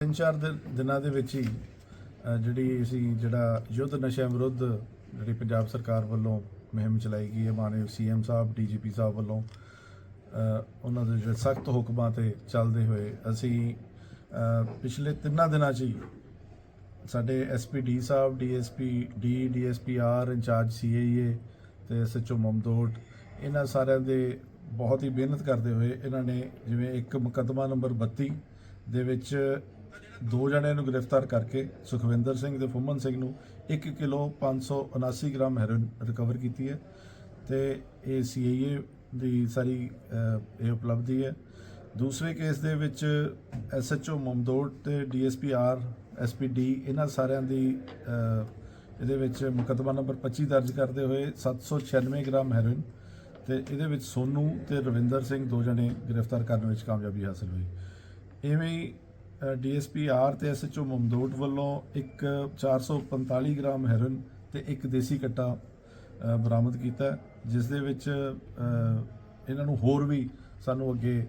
ਤਿੰਨ ਚਾਰ ਦਿਨਾਂ ਦੇ ਵਿੱਚ ਹੀ ਜਿਹੜੀ ਅਸੀਂ ਜਿਹੜਾ ਯੁੱਧ ਨਸ਼ਿਆਂ ਵਿਰੁੱਧ ਜਿਹੜੀ ਪੰਜਾਬ ਸਰਕਾਰ ਵੱਲੋਂ ਮੁਹਿੰਮ ਚਲਾਈ ਗਈ ਹੈ, ਮਾਨਯੋਗ ਸੀਐਮ ਸਾਹਿਬ, ਡੀਜੀਪੀ ਸਾਹਿਬ ਵੱਲੋਂ ਉਹਨਾਂ ਦੇ ਜਿਹੜੇ ਸਖਤ ਹੁਕਮਾਂ ਤੇ ਚੱਲਦੇ ਹੋਏ ਅਸੀਂ ਪਿਛਲੇ ਤਿੰਨਾਂ ਦਿਨਾਂ 'ਚ ਹੀ ਸਾਡੇ ਐਸਪੀ ਸਾਹਿਬ DSP D DSP R, incharge CAA ਤੇ ਐਸਐਚਓ ਮਮਦੋਟ, ਇਹਨਾਂ ਸਾਰਿਆਂ ਦੇ ਬਹੁਤ ਹੀ ਮਿਹਨਤ ਕਰਦੇ ਹੋਏ ਇਹਨਾਂ ਨੇ ਜਿਵੇਂ ਇੱਕ ਮੁਕੱਦਮਾ ਨੰਬਰ 32 ਦੇ ਵਿੱਚ ਦੋ ਜਣਿਆਂ ਨੂੰ ਗ੍ਰਿਫਤਾਰ ਕਰਕੇ ਸੁਖਵਿੰਦਰ ਸਿੰਘ ਤੇ ਫੁੰਮਨ ਸਿੰਘ ਨੂੰ 1 ਕਿਲੋ 579 ਗ੍ਰਾਮ ਹੈਰੋਇਨ ਰਿਕਵਰ ਕੀਤੀ ਹੈ ਤੇ ਇਹ ਸੀਏਏ ਦੀ ਸਾਰੀ ਇਹ ਉਪਲਬਧੀ ਹੈ। ਦੂਸਰੇ ਕੇਸ ਦੇ ਵਿੱਚ ਐਸਐਚਓ ਮਮਦੋਟ ਤੇ ਡੀਐਸਪੀ ਆਰ ਐਸਪੀਡੀ ਇਹਨਾਂ ਸਾਰਿਆਂ ਦੀ ਇਹਦੇ ਵਿੱਚ ਮੁਕੱਦਮਾ ਨੰਬਰ 25 ਦਰਜ ਕਰਦੇ ਹੋਏ 796 ਗ੍ਰਾਮ ਹੈਰੋਇਨ ਤੇ ਇਹਦੇ ਵਿੱਚ ਸੋਨੂ ਤੇ ਰਵਿੰਦਰ ਸਿੰਘ ਦੋ ਜਣੇ ਗ੍ਰਿਫਤਾਰ ਕਰਨ ਵਿੱਚ ਕਾਮਯਾਬੀ ਹਾਸਲ ਹੋਈ। ਇਵੇਂ ਹੀ ਡੀਐਸਪੀ ਆਰ ਤੇ ਐਸਐਚਓ ਮਮਦੋਟ ਵੱਲੋਂ ਇੱਕ 445 ਗ੍ਰਾਮ ਹੈਰੋਇਨ ਤੇ ਇੱਕ ਦੇਸੀ ਕੱਟਾ ਬਰਾਮਦ ਕੀਤਾ। ਜਿਸ ਦੇ ਵਿੱਚ ਇਹਨਾਂ ਨੂੰ ਹੋਰ ਵੀ ਸਾਨੂੰ ਅੱਗੇ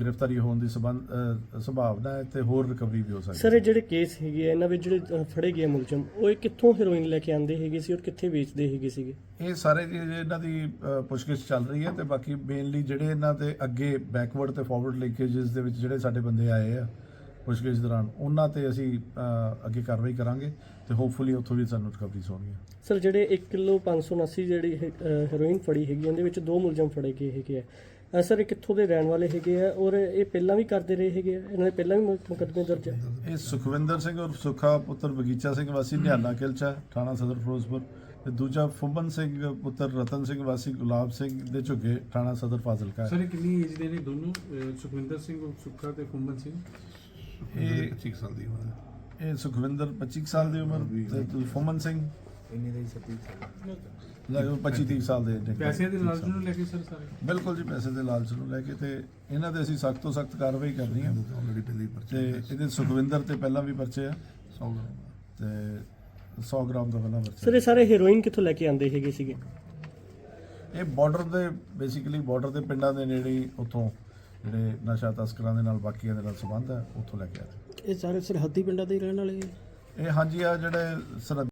ਗ੍ਰਿਫਤਾਰੀ ਹੋਣ ਦੀ ਸੰਬੰਧ ਸੰਭਾਵਨਾ ਹੈ ਤੇ ਹੋਰ ਰਿਕਵਰੀ ਵੀ ਹੋ ਸਕਦੀ ਸਰ ਹੈ ਇਹ ਜਿਹੜੇ ਕੇਸ ਹੈਗੇ ਆ ਇਹਨਾਂ ਵਿੱਚ ਜਿਹੜੇ ਫੜੇ ਗਏ ਮੁਲਜ਼ਮ ਉਹ ਇਹ ਕਿੱਥੋਂ ਹੈਰੋਇਨ ਲੈ ਕੇ ਆਂਦੇ ਹੈਗੇ ਸੀ ਔਰ ਕਿੱਥੇ ਵੇਚਦੇ ਹੈਗੇ ਸੀਗੇ? ਇਹ ਸਾਰੇ ਇਹਨਾਂ ਦੀ ਪੁੱਛਗਿੱਛ ਚੱਲ ਰਹੀ ਹੈ ਤੇ ਬਾਕੀ ਮੇਨਲੀ ਜਿਹੜੇ ਇਹਨਾਂ ਦੇ ਅੱਗੇ ਬੈਕਵਰਡ ਤੇ ਫਾਰਵਰਡ ਲਿੰਕੇजेस ਦੇ ਵਿੱਚ ਜਿਹੜੇ ਸਾਡੇ ਬੰਦੇ ਆਏ ਆ ਪੁੱਛਗਿੱਛ ਦੌਰਾਨ। ਉਹਨਾਂ ਤੇ ਅਸੀਂ ਅੱਗੇ ਕਾਰਵਾਈ ਕਰਾਂਗੇ ਤੇ ਹੋਪਫੁਲੀ ਉੱਥੋਂ ਵੀ ਸਾਨੂੰ ਰਿਕਵਰੀਜ਼ ਹੋਣਗੀਆਂ। ਸਰ ਜਿਹੜੇ 1 ਕਿਲੋ 579 ਜਿਹੜੀ ਹੈਰੋਇਨ ਫੜੀ ਹੈਗੀ ਉਹਦੇ ਵਿੱਚ ਦੋ ਮੁਲਜ਼ਮ ਫੜੇ ਗਏ ਹੈਗੇ ਆ। ਸਰ ਇਹ ਕਿੱਥੋਂ ਦੇ ਰਹਿਣ ਵਾਲੇ ਹੈਗੇ ਆ ਔਰ ਇਹ ਪਹਿਲਾਂ ਵੀ ਕਰਦੇ ਰਹੇ ਹੈਗੇ ਆ? ਇਹਨਾਂ ਦੇ ਪਹਿਲਾਂ ਵੀ ਮੁਕੱਦਮੇ ਦਰਜ ਹੈ ਇਹ ਸੁਖਵਿੰਦਰ ਸਿੰਘ ਔਰ ਸੁਖਾ ਪੁੱਤਰ ਬਗੀਚਾ ਸਿੰਘ ਵਾਸੀ ਨਿਹਾਲਾ ਕਿਲਚਾ ਥਾਣਾ ਸਦਰ ਫਿਰੋਜ਼ਪੁਰ ਤੇ ਦੂਜਾ ਫੁੰਬਨ ਸਿੰਘ ਪੁੱਤਰ ਰਤਨ ਸਿੰਘ ਵਾਸੀ ਗੁਲਾਬ ਸਿੰਘ ਦੇ ਝੁੱਗੇ ਥਾਣਾ ਸਦਰ ਫਾਜ਼ਿਲਕਾ ਸਰ ਇਹ ਕਿੰਨੀ ਏਜ ਦੇ ਨੇ ਦੋਨੋਂ? ਸੁਖਵਿੰਦਰ ਸਿੰਘ ਔਰ ਸੁੱਖਾ ਤੇ ਫੁੰਬਨ ਸਿੰਘ? ਇਹ 25 ਸਾਲ ਦੀ ਉਮਰ ਇਹ ਸੁਖਵਿੰਦਰ 25 ਸਾਲ ਦੀ ਉਮਰ ਤੇ ਫੁੰਬਨ ਸਿੰਘ। ਇੰਨੇ ਦੇ 26 ਸਾਲ ਲਗਭਗ 25 30 ਸਾਲ ਦੇ ਨੇ। ਪੈਸਿਆਂ ਦੇ ਲਾਲਚ ਨੂੰ ਲੈ ਕੇ ਸਰ ਸਾਰੇ। ਬਿਲਕੁਲ ਜੀ ਪੈਸੇ ਦੇ ਲਾਲਚ ਨੂੰ ਲੈ ਕੇ ਤੇ ਇਹਨਾਂ ਤੇ ਅਸੀਂ ਸਖਤ ਤੋਂ ਸਖਤ ਕਾਰਵਾਈ ਕਰਨੀ ਹੈ। ਆਲਰੇਡੀ ਪਹਿਲੇ ਹੀ ਤੇ ਇਹਦੇ ਸੁਖਵਿੰਦਰ ਤੇ ਪਹਿਲਾਂ ਵੀ ਪਰਚੇ ਆ। 100 ਤੇ 100 ਗ੍ਰਾਮ ਦਾ ਪਹਿਲਾਂ ਸਰ ਪਰਚਾ ਇਹ ਸਾਰੇ ਹੈਰੋਇਨ ਕਿੱਥੋਂ ਲੈ ਕੇ ਆਂਦੇ ਹੈਗੇ ਸੀਗੇ? ਇਹ ਬਾਰਡਰ ਦੇ ਬੇਸਿਕਲੀ ਬਾਰਡਰ ਦੇ ਪਿੰਡਾਂ ਦੇ ਨੇੜੇ ਹੀ ਉੱਥੋਂ ਜਿਹੜੇ ਨਸ਼ਾ ਤਸਕਰਾਂ ਦੇ ਨਾਲ ਬਾਕੀਆਂ ਦੇ ਨਾਲ ਸੰਬੰਧ ਹੈ ਉੱਥੋਂ ਲੈ ਕੇ ਆਏ ਇਹ ਸਾਰੇ ਸਰਹੱਦੀ ਪਿੰਡਾਂ ਦੇ ਰਹਿਣ ਵਾਲੇ ਇਹ ਹਾਂਜੀ ਆ ਜਿਹੜੇ ਸਰਹੱਦ